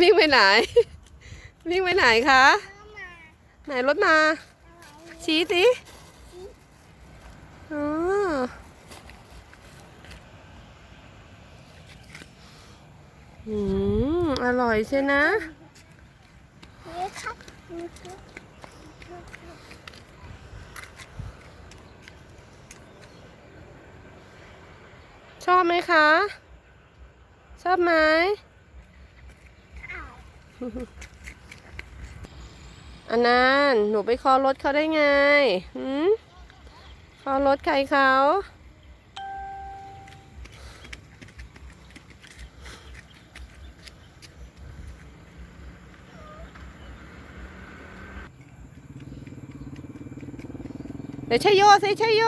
วิ่งไปไหน วิ่งไปไหนคะ ไหนรถมา ชี้สิอ๋ออืมอร่อยใช่นะนี่ครับนี่ครับชอบไหมคะ ชอบไหม อันนั้นหนูไปคอรถเขาได้ไงหืมคอรถใครเขาเดี๋ยวชัยโยสิชัยโย